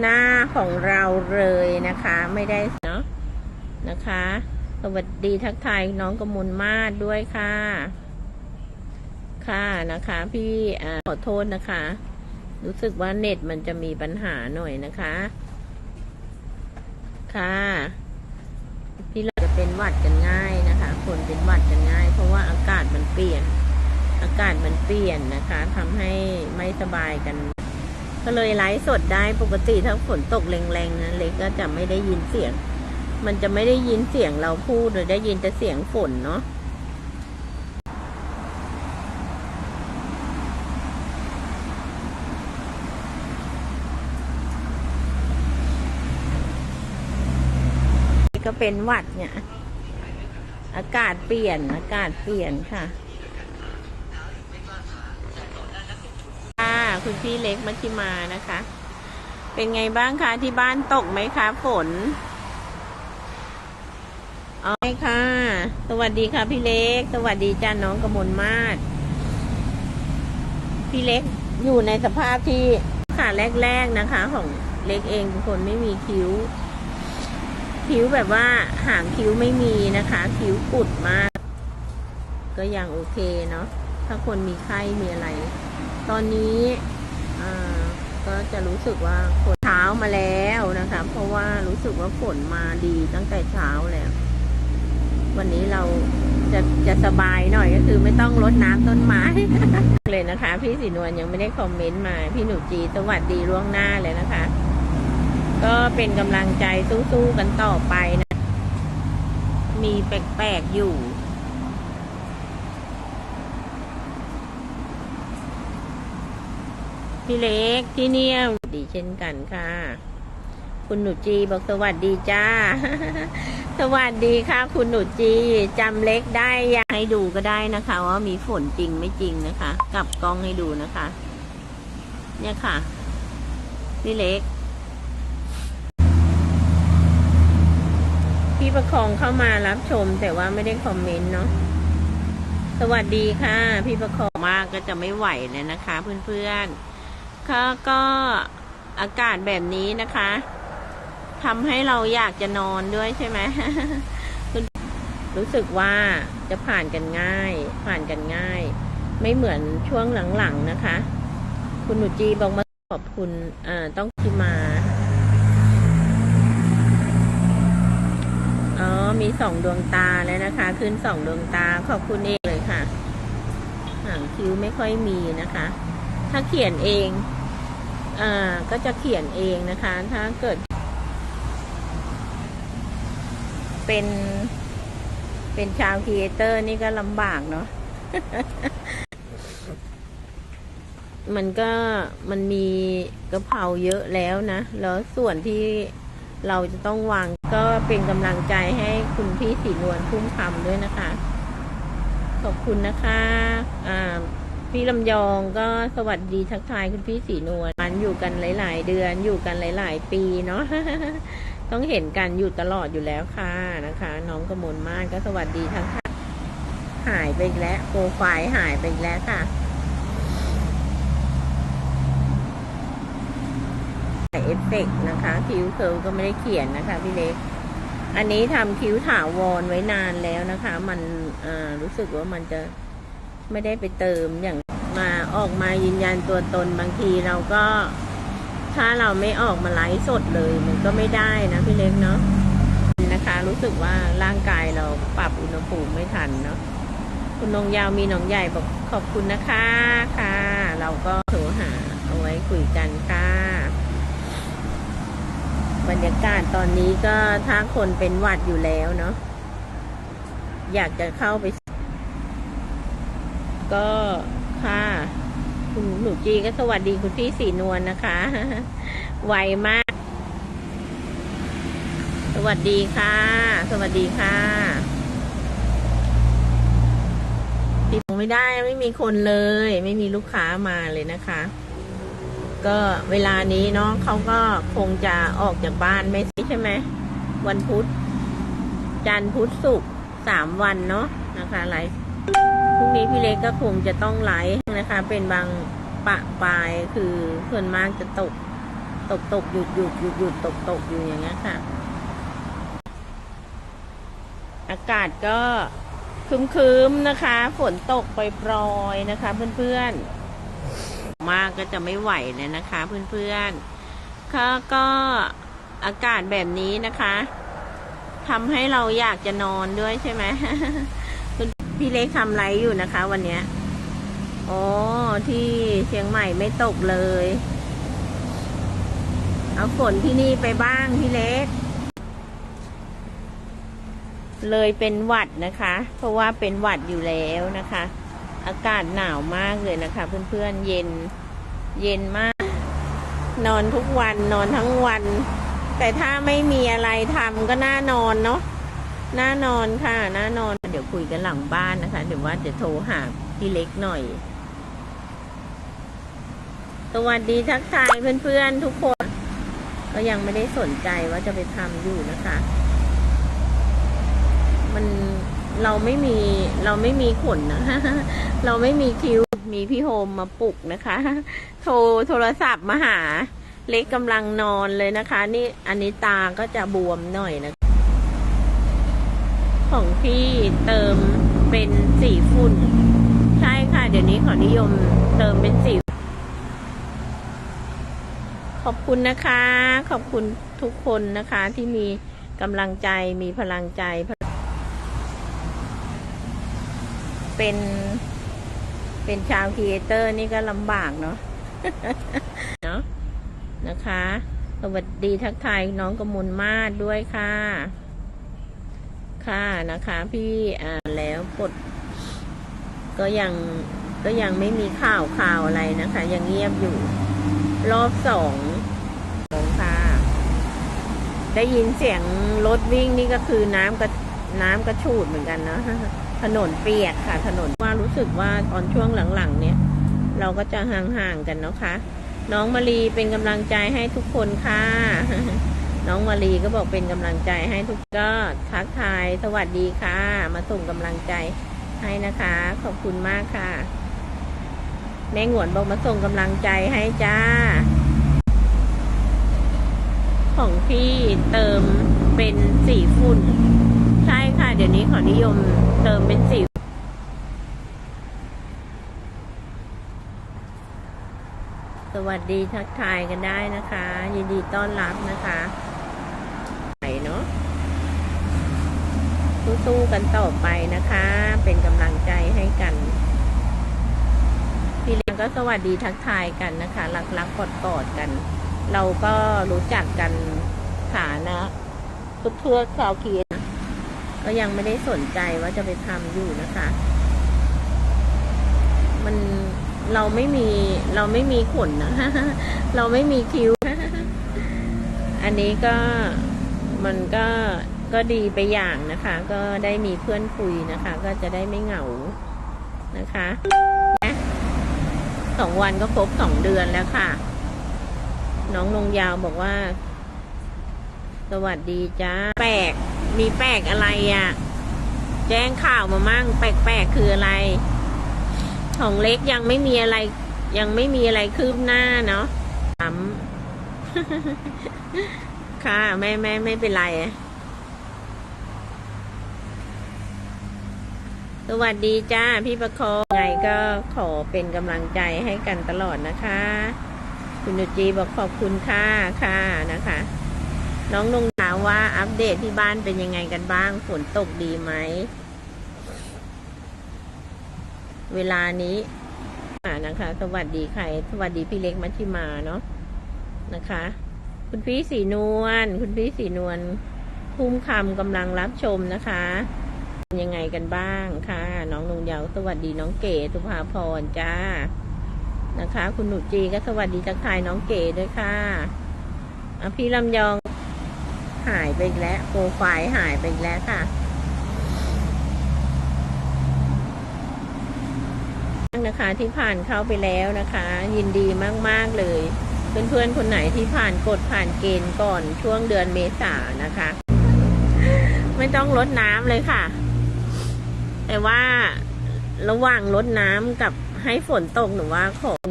หน้าของเราเลยนะคะ ไม่ได้เนาะนะคะ สวัสดีทักทายน้องกมลมาศด้วยค่ะ ค่ะนะคะ พี่ขอโทษนะคะ รู้สึกว่าเน็ตมันจะมีปัญหาหน่อยนะคะ ค่ะ พี่เราจะเป็นหวัดกันง่ายนะคะ คนเป็นหวัดกันง่าย เพราะว่าอากาศมันเปลี่ยน อากาศมันเปลี่ยนนะคะทำให้ไม่สบายกัน ก็เลยไลฟ์สดได้ปกติถ้าฝนตกแรงๆนะเล็กก็จะไม่ได้ยินเสียง มันจะไม่ได้ยินเสียงเราพูดหรือได้ยินแต่เสียงฝนเนาะก็เป็นหวัดเนี่ย อากาศเปลี่ยนอากาศเปลี่ยนค่ะ คุณพี่เล็กมัชิมานะคะ เป็นไงบ้างคะที่บ้านตกไหมคะฝนอ๋อค่ะ สวัสดีค่ะพี่เล็ก สวัสดีจ้าน้องกมลมาศพี่เล็กอยู่ในสภาพที่ค่ะแรกๆนะคะ ของเล็กเองเป็นคนไม่มีคิ้ว คิ้วแบบว่าหางคิ้วไม่มีนะคะ คิ้วกุดมาก ก็ยังโอเคเนาะถ้าคนมีไข้มีอะไร ตอนนี้ก็จะรู้สึกว่าฝนเช้ามาแล้วนะคะ เพราะว่ารู้สึกว่าฝนมาดีตั้งแต่เช้าแล้ว วันนี้เราจะจะสบายหน่อยก็คือไม่ต้องรดน้ำต้นไม้ เลยนะคะ พี่สีนวลยังไม่ได้คอมเมนต์มา พี่หนูจีสวัสดีล่วงหน้าเลยนะคะ ก็เป็นกำลังใจสู้ๆกันต่อไปนะ มีแปลกๆอยู่ พี่เล็กที่เนี่ยดีเช่นกันค่ะ คุณหนูจีบอกสวัสดีจ้า สวัสดีค่ะ คุณหนูจีจำเล็กได้อยากให้ดูก็ได้นะคะ ว่ามีฝนจริงไม่จริงนะคะกลับกล้องให้ดูนะคะ เนี่ยค่ะ พี่เล็กพี่ประคองเข้ามารับชมแต่ว่าไม่ได้คอมเมนต์เนาะสวัสดีค่ะ พี่ประคองมากก็จะไม่ไหวเลยนะคะ เพื่อนๆ ก็ก็อากาศแบบนี้นะคะทำให้เราอยากจะนอนด้วยใช่ไหมรู้สึกว่าจะผ่านกันง่าย ผ่านกันง่าย ไม่เหมือนช่วงหลังๆนะคะ คุณหนูจีบอกมาขอบคุณอ่าต้องที่มาอ๋อมีสองดวงตาแล้วนะคะ ขึ้นสองดวงตาขอบคุณเองเลยค่ะ หางคิ้วไม่ค่อยมีนะคะ ถ้าเขียนเอง อ่าก็จะเขียนเองนะคะ ถ้าเกิด เป็น เป็นชาวครีเอเตอร์นี่ก็ลำบากเนาะมันก็มันมีกระเพราเยอะแล้วนะ แล้วส่วนที่เราจะต้องวางก็เป็นกำลังใจให้คุณพี่สีนวลพุ่มคำด้วยนะคะ ขอบคุณนะคะอ่า พี่ลำยองก็สวัสดีทักทายคุณพี่สีนวลมันอยู่กันหลาย ๆ เดือนอยู่กันหลาย ๆ ปีเนาะต้องเห็นกันอยู่ตลอดอยู่แล้วค่ะนะคะ น้องกมลมากก็สวัสดีทั้งท่านหายไปแล้วโปรไฟล์หายไปแล้วค่ะเอฟเฟกนะคะคิ้วเคิร์ก็ไม่ได้เขียนนะคะ พี่เล็ก อันนี้ทำคิ้วถาวรไว้นานแล้วนะคะ มันรู้สึกว่ามันจะ ไม่ได้ไปเติมอย่างมาออกมายืนยันตัวตนบางทีเราก็ ถ้าเราไม่ออกมาไลฟ์สดเลย มันก็ไม่ได้นะพี่เล็กเนาะนะคะ รู้สึกว่าร่างกายเราปรับอุณหภูมิไม่ทันเนาะคุณนงยาวมีหนองใหญ่บอกขอบคุณนะคะค่ะ เราก็โทรหาเอาไว้คุยกันค่ะ บรรยากาศตอนนี้ก็ถ้าคนเป็นหวัดอยู่แล้วเนาะอยากจะเข้าไป ก็ค่ะ คุณหนูจีก็สวัสดีคุณพี่สีนวลนะคะ ไวมาก สวัสดีค่ะ สวัสดีค่ะติดไม่ได้ไม่มีคนเลย ไม่มีลูกค้ามาเลยนะคะ ก็เวลานี้เนาะเขาก็คงจะออกจากบ้านไม่ใช่ไหมวันพุธ จันทร์พุธศุกร์สามวันเนาะนะคะไลฟ์ พรุ่งนี้พี่เล็กก็คงจะต้องไลฟ์นะคะ เป็นบางปะปลายคือส่วนมากจะตก ตกตกหยุดหยุดหยุดหยุดตกตกอยู่อย่างเงี้ยค่ะ อากาศก็คึมๆนะคะ ฝนตกปล่อยๆนะคะ เพื่อนๆ มากก็จะไม่ไหวเลยนะคะ เพื่อนๆก็ก็อากาศแบบนี้นะคะทำให้เราอยากจะนอนด้วยใช่ไหม พี่เล็กทำไรอยู่นะคะ วันเนี้ยอ๋อที่เชียงใหม่ไม่ตกเลย เอาฝนที่นี่ไปบ้างพี่เล็ก เลยเป็นหวัดนะคะ เพราะว่าเป็นหวัดอยู่แล้วนะคะ อากาศหนาวมากเลยนะคะ เพื่อนๆเย็น เย็นมาก นอนทุกวันนอนทั้งวัน แต่ถ้าไม่มีอะไรทำก็น่านอนเนาะ น่านอนค่ะน่านอน เดี๋ยวคุยกันหลังบ้านนะคะ เดี๋ยวว่าจะโทรหาพี่เล็กหน่อย สวัสดีทักทายเพื่อนๆทุกคน ก็ยังไม่ได้สนใจว่าจะไปทำอยู่นะคะ มันเราไม่มีเราไม่มีขนนะเราไม่มีคิวมีพี่โฮมมาปลุกนะคะ โทรโทรศัพท์มาหา เล็กกำลังนอนเลยนะคะ นี่อันนี้ตาก็จะบวมหน่อยนะ ของพี่เติมเป็นสีฝุ่น ใช่ค่ะ เดี๋ยวนี้ขอนิยมเติมเป็นสีขอบคุณนะคะ ขอบคุณทุกคนนะคะที่มีกำลังใจมีพลังใจ เป็น เป็นชาวครีเอเตอร์นี่ก็ลำบากเนาะเนาะนะคะ สวัสดีทักทายน้องกมลมาศด้วยค่ะ ค่ะนะคะ พี่อ่านแล้วกด ก็ยังก็ยังไม่มีข่าวข่าวอะไรนะคะ ยังเงียบอยู่ รอบสองของค่ะ ได้ยินเสียงรถวิ่งนี่ก็คือน้ำกระน้ำกระชูดเหมือนกันนะถนนเปียกค่ะ ถนนว่ารู้สึกว่าตอนช่วงหลังๆ เนี่ย เราก็จะห่างๆกันนะคะ น้องมารีเป็นกำลังใจให้ทุกคนค่ะ น้องมารีก็บอกเป็นกำลังใจให้ทุกก็ทักทายสวัสดีค่ะ มาส่งกำลังใจให้นะคะ ขอบคุณมากค่ะ แม่หงวนบอกมาส่งกำลังใจให้จ้า ของพี่เติมเป็นสีฝุ่น ใช่ค่ะ เดี๋ยวนี้ขอนิยมเติมเป็นสีสวัสดีทักทายกันได้นะคะ ยินดีต้อนรับนะคะไปเนาะ สู้ๆกันต่อไปนะคะ เป็นกำลังใจให้กัน พี่เลี้ยงก็สวัสดีทักทายกันนะคะรักรักอดๆกัน เราก็รู้จักกันฐานะเพื่อคราวเคียนก็ยังไม่ได้สนใจว่าจะไปทำอยู่นะคะ มันเราไม่มีเราไม่มีขนนะ เราไม่มีคิ้ว อันนี้ก็มันก็ ก็ดีไปอย่างนะคะ ก็ได้มีเพื่อนคุยนะคะ ก็จะได้ไม่เหงานะคะนะสองวันก็ครบสองเดือนแล้วค่ะ น้องนงยาวบอกว่า สวัสดีจ้าแปลกมีแปลกอะไรอะ่ะ แจ้งข่าวมามั่งแปลกๆคืออะไร ของเล็กยังไม่มีอะไร ยังไม่มีอะไรคืบหน้าเนาะถามค่ะ ไม่ไม่ไม่เป็นไร สวัสดีจ้าพี่ประคองไงก็ขอเป็นกำลังใจให้กันตลอดนะคะ คุณนุจีบอกขอบคุณค่ะค่ะนะคะ น้องนงถามว่าอัปเดตที่บ้านเป็นยังไงกันบ้างฝนตกดีไหม เวลานี้อ่านะคะ สวัสดีใคร สวัสดีพี่เล็กมัชชิมาเนาะนะคะ คุณพี่สีนวลคุณพี่สีนวลพุ่มคำกำลังรับชมนะคะ ยังไงกันบ้างค่ะ น้องนงยาวสวัสดีน้องเก๋สุภาพรจ้านะคะ คุณหนูจีก็สวัสดีทักทายน้องเก๋ด้วยค่ะอพี่ลำยองหายไปอีกแล้วโปรไฟล์หายไปอีกแล้วค่ะนะคะที่ผ่านเข้าไปแล้วนะคะ ยินดีมาก ๆ เลย เพื่อน ๆ คนไหนที่ผ่านกฎผ่านเกณฑ์ก่อนช่วงเดือนเมษานะคะ ไม่ต้องลดน้ำเลยค่ะ แต่ว่าระหว่างลดน้ำกับให้ฝนตกหนูว่าของ